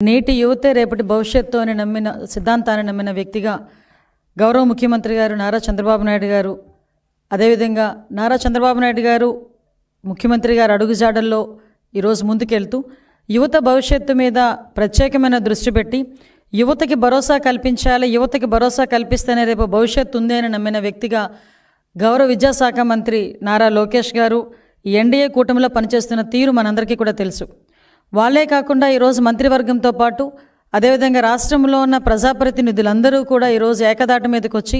నేటి యువతే రేపటి భవిష్యత్తు అని నమ్మిన సిద్ధాంతాన్ని నమ్మిన వ్యక్తిగా గౌరవ ముఖ్యమంత్రి గారు నారా చంద్రబాబు నాయుడు గారు అదేవిధంగా నారా చంద్రబాబు నాయుడు గారు ముఖ్యమంత్రి గారు అడుగుజాడల్లో ఈరోజు ముందుకెళ్తూ యువత భవిష్యత్తు మీద ప్రత్యేకమైన దృష్టి పెట్టి యువతకి భరోసా కల్పించాలి యువతకి భరోసా కల్పిస్తేనే రేపు భవిష్యత్తు ఉంది అని నమ్మిన వ్యక్తిగా గౌరవ విద్యాశాఖ మంత్రి నారా లోకేష్ గారు ఎన్డీఏ కూటమిలో పనిచేస్తున్న తీరు మనందరికీ కూడా తెలుసు. వాళ్ళే కాకుండా ఈరోజు మంత్రివర్గంతో పాటు అదేవిధంగా రాష్ట్రంలో ఉన్న ప్రజాప్రతినిధులందరూ కూడా ఈరోజు ఏకదాటి మీదకి వచ్చి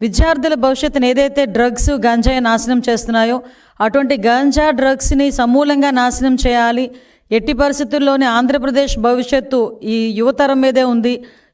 విద్యార్థుల భవిష్యత్తును ఏదైతే డ్రగ్స్ గంజాయి నాశనం చేస్తున్నాయో అటువంటి గంజా డ్రగ్స్ని సమూలంగా నాశనం చేయాలి. ఎట్టి పరిస్థితుల్లోనే ఆంధ్రప్రదేశ్ భవిష్యత్తు ఈ యువతరం మీదే ఉంది.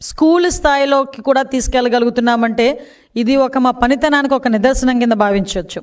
స్కూల్ స్థాయిలోకి కూడా తీసుకెళ్ళగలుగుతున్నామంటే ఇది ఒక మా పనితనానికి ఒక నిదర్శనం కింద భావించవచ్చు.